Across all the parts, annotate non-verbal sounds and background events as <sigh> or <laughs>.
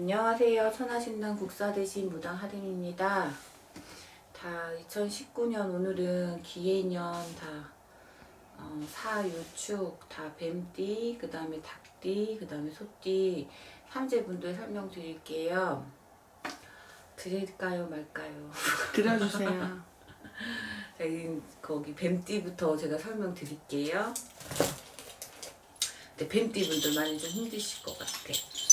안녕하세요. 천하신당 국사대신 무당 하림입니다. 다 2019년 오늘은 기해년 다 어, 사유축 다 뱀띠 그 다음에 닭띠 그 다음에 소띠 삼재분들 설명드릴게요. 드릴까요 말까요? <laughs> 들어주세요. 거기 뱀띠부터 제가 설명드릴게요. 근데 뱀띠분들 많이 좀 힘드실 것 같아.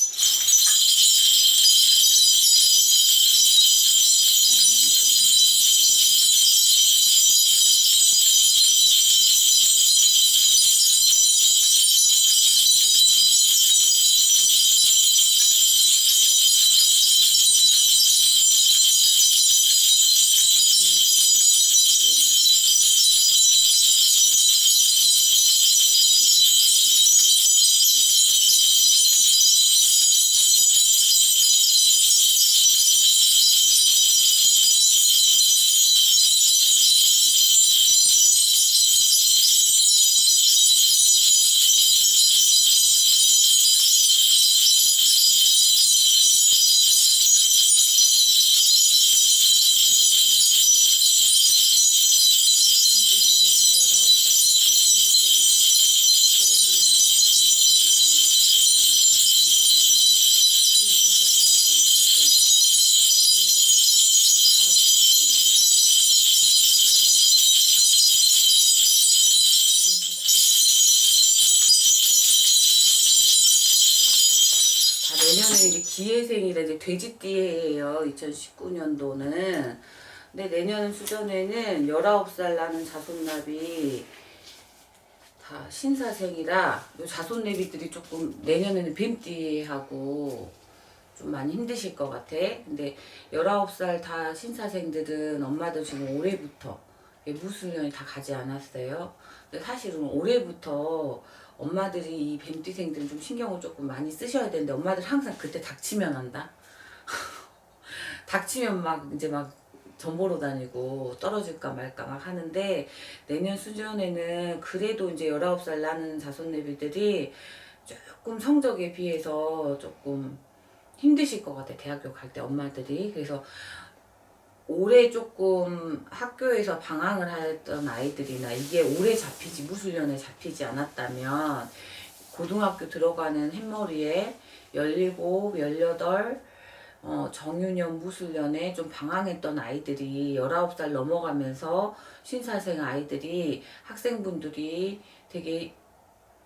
내년에 이제 기해생이라 이제 돼지띠예요. 2019년도는. 근데 내년 수전에는 19살 나는 자손납이 다 신사생이라 요 자손내비들이 조금 내년에는 뱀띠하고 좀 많이 힘드실 것 같아. 근데 19살 다 신사생들은 엄마도 지금 올해부터 무술년이 다 가지 않았어요. 사실은 올해부터 엄마들이 이 뱀띠생들은 좀 신경을 조금 많이 쓰셔야 되는데 엄마들 항상 그때 닥치면 한다. <laughs> 닥치면 막 이제 막 전보로 다니고 떨어질까 말까 막 하는데 내년 수련에는 그래도 이제 19살 나는 자손내비들이 조금 성적에 비해서 조금 힘드실 것 같아 대학교 갈 때 엄마들이 그래서 올해 조금 학교에서 방황을 했던 아이들이나 이게 올해 잡히지 무술년에 잡히지 않았다면 고등학교 들어가는 햇머리에 17, 18 어, 정유년 무술년에 좀 방황했던 아이들이 19살 넘어가면서 신사생 아이들이 학생분들이 되게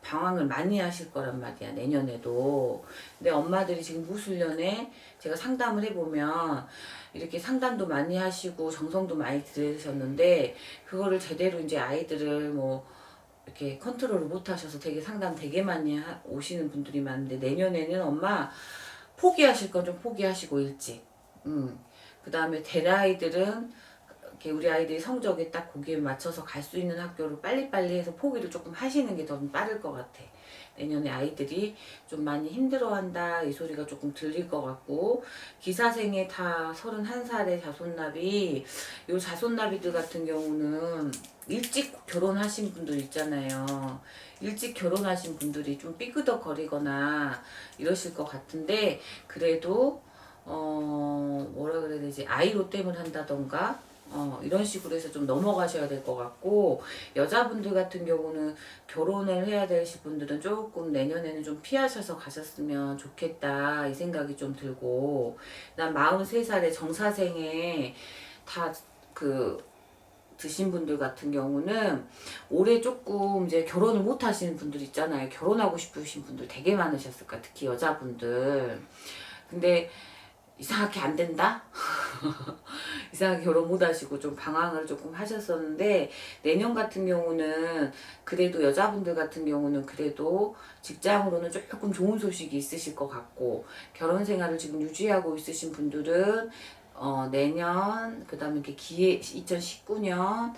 방황을 많이 하실 거란 말이야 내년에도 근데 엄마들이 지금 무술년에 제가 상담을 해보면 이렇게 상담도 많이 하시고 정성도 많이 들으셨는데 그거를 제대로 이제 아이들을 뭐 이렇게 컨트롤을 못 하셔서 되게 상담 되게 많이 하, 오시는 분들이 많은데 내년에는 엄마 포기하실 건 좀 포기하시고 일찍 음. 그 다음에 대라이들은 이렇게 우리 아이들이 성적에 딱 거기에 맞춰서 갈 수 있는 학교를 빨리빨리 해서 포기를 조금 하시는 게 더 빠를 것 같아. 내년에 아이들이 좀 많이 힘들어한다 이 소리가 조금 들릴 것 같고 기사생에 다 31살의 자손납이 요 자손납이들 같은 경우는 일찍 결혼하신 분들 있잖아요. 일찍 결혼하신 분들이 좀 삐끄덕거리거나 이러실 것 같은데 그래도 어 뭐라 그래야 되지 아이로 땜을 한다던가 어, 이런 식으로 해서 좀 넘어가셔야 될 것 같고 여자분들 같은 경우는 결혼을 해야 되실 분들은 조금 내년에는 좀 피하셔서 가셨으면 좋겠다 이 생각이 좀 들고 난 43살의 정사생에 다그 드신 분들 같은 경우는 올해 조금 이제 결혼을 못 하시는 분들 있잖아요 결혼하고 싶으신 분들 되게 많으셨을 거야 특히 여자분들 근데 이상하게 안 된다? <laughs> 이상하게 결혼 못 하시고 좀 방황을 조금 하셨었는데 내년 같은 경우는 그래도 여자분들 같은 경우는 그래도 직장으로는 조금 좋은 소식이 있으실 것 같고 결혼 생활을 지금 유지하고 있으신 분들은 어 내년 그 다음에 이렇게 기회 2019년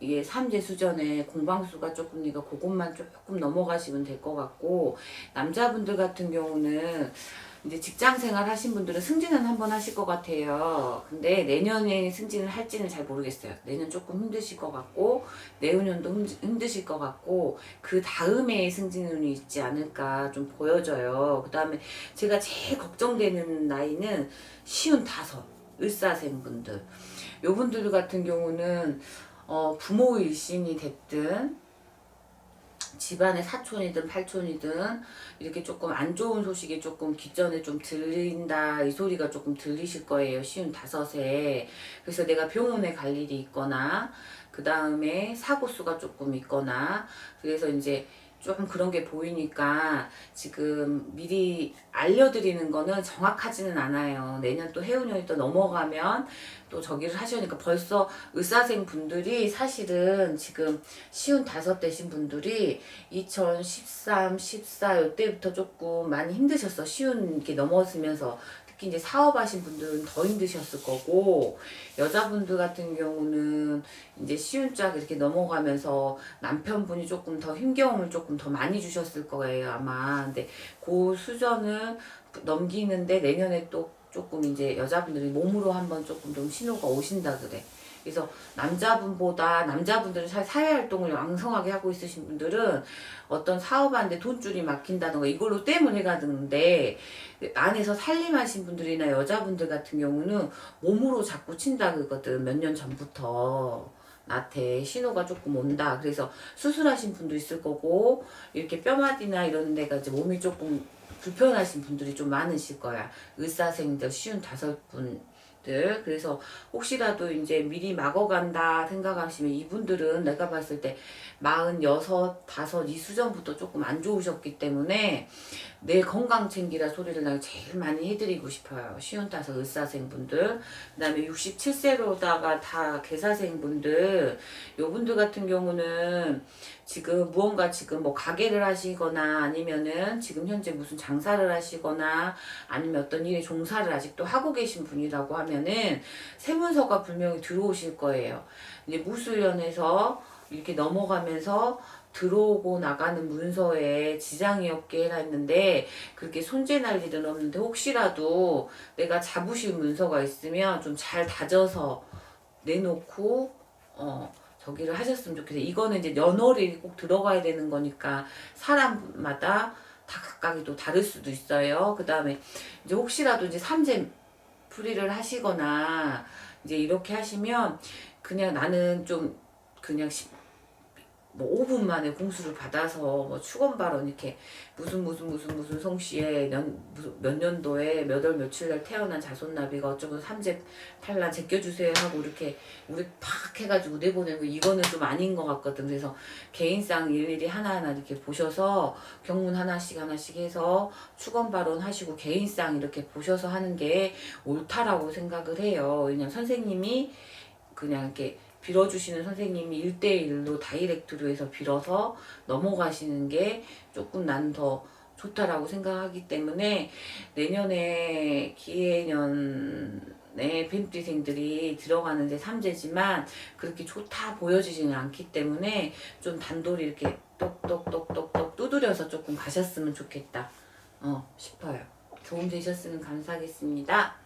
이게 삼재 수전에 공방수가 조금니까 그것만 조금 넘어가시면 될 것 같고 남자분들 같은 경우는 이제 직장 생활 하신 분들은 승진은 한번 하실 것 같아요. 근데 내년에 승진을 할지는 잘 모르겠어요. 내년 조금 힘드실 것 같고, 내후년도 힘- 힘드실 것 같고, 그 다음에 승진운이 있지 않을까 좀 보여져요. 그 다음에 제가 제일 걱정되는 나이는 쉬운 다섯, 을사생 분들. 요 분들 같은 경우는, 어, 부모 일신이 됐든, 집안의 사촌이든 팔촌이든 이렇게 조금 안 좋은 소식이 조금 귓전에 좀 들린다 이 소리가 조금 들리실 거예요 쉬운 다섯에. 그래서 내가 병원에 갈 일이 있거나 그 다음에 사고 수가 조금 있거나 그래서 이제 조금 그런 게 보이니까 지금 미리 알려드리는 거는 정확하지는 않아요. 내년 또 해운년이 또 넘어가면 또 저기를 하시니까 벌써 의사생 분들이 사실은 지금 쉬운 다섯 되신 분들이 2013, 14 이때부터 조금 많이 힘드셨어. 쉬운 게 넘어서면서 특히 이제 사업하신 분들은 더 힘드셨을 거고 여자분들 같은 경우는 이제 쉬운 짝 이렇게 넘어가면서 남편분이 조금 더 힘겨움을 조금 더 많이 주셨을 거예요 아마. 근데 그 수전을 넘기는데 내년에 또 조금 이제 여자분들이 몸으로 한번 조금 좀 신호가 오신다 그래. 그래서 남자분보다 남자분들은 사- 사회활동을 왕성하게 하고 있으신 분들은 어떤 사업하는데 돈줄이 막힌다던가 이걸로 때문에 가는데 안에서 살림하신 분들이나 여자분들 같은 경우는 몸으로 자꾸 친다 그거든. 몇 년 전부터. 나한테 신호가 조금 온다. 그래서 수술하신 분도 있을 거고 이렇게 뼈마디나 이런 데가 이제 몸이 조금 불편하신 분들이 좀 많으실 거야. 의사생들 쉬운 다섯 분 들 그래서 혹시라도 이제 미리 막어간다 생각하시면 이분들은 내가 봤을 때 마흔 여섯 다섯 이 수전부터 조금 안 좋으셨기 때문에 내 건강 챙기라 소리를 나 제일 많이 해드리고 싶어요. 쉬운 따서 의사생 분들, 그 다음에 67세로다가 다 개사생 분들, 요분들 같은 경우는 지금 무언가 지금 뭐 가게를 하시거나 아니면은 지금 현재 무슨 장사를 하시거나 아니면 어떤 일에 종사를 아직도 하고 계신 분이라고 하면은 세문서가 분명히 들어오실 거예요. 이제 무술연에서 이렇게 넘어가면서 들어오고 나가는 문서에 지장이 없게 해라 했는데 그렇게 손재 날 일은 없는데 혹시라도 내가 잡으실 문서가 있으면 좀 잘 다져서 내놓고 어 저기를 하셨으면 좋겠어요. 이거는 이제 연월이 꼭 들어가야 되는 거니까 사람마다 다 각각이 또 다를 수도 있어요. 그 다음에 이제 혹시라도 이제 삼재 풀이를 하시거나 이제 이렇게 하시면 그냥 나는 좀 그냥 시- 뭐 5분 만에 공수를 받아서 뭐 축원 발언 이렇게 무슨 무슨 무슨 무슨 성씨에 년, 무슨 몇 년도에 몇 월 며칠 날 태어난 자손나비가 어쩌고 삼재 팔란 제껴주세요 하고 이렇게 우리 팍 해가지고 내보내고 이거는 좀 아닌 것 같거든. 그래서 개인상 일일이 하나하나 이렇게 보셔서 경문 하나씩 하나씩 해서 축원 발언 하시고 개인상 이렇게 보셔서 하는 게 옳다라고 생각을 해요. 왜냐면 선생님이 그냥 이렇게 빌어주시는 선생님이 일대일로 다이렉트로 해서 빌어서 넘어가시는 게 조금 난 더 좋다라고 생각하기 때문에 내년에 기해년에 뱀띠생들이 들어가는데 삼재지만 그렇게 좋다 보여지지는 않기 때문에 좀 단돌이 이렇게 똑똑똑똑똑 두드려서 조금 가셨으면 좋겠다 어 싶어요. 도움 되셨으면 감사하겠습니다.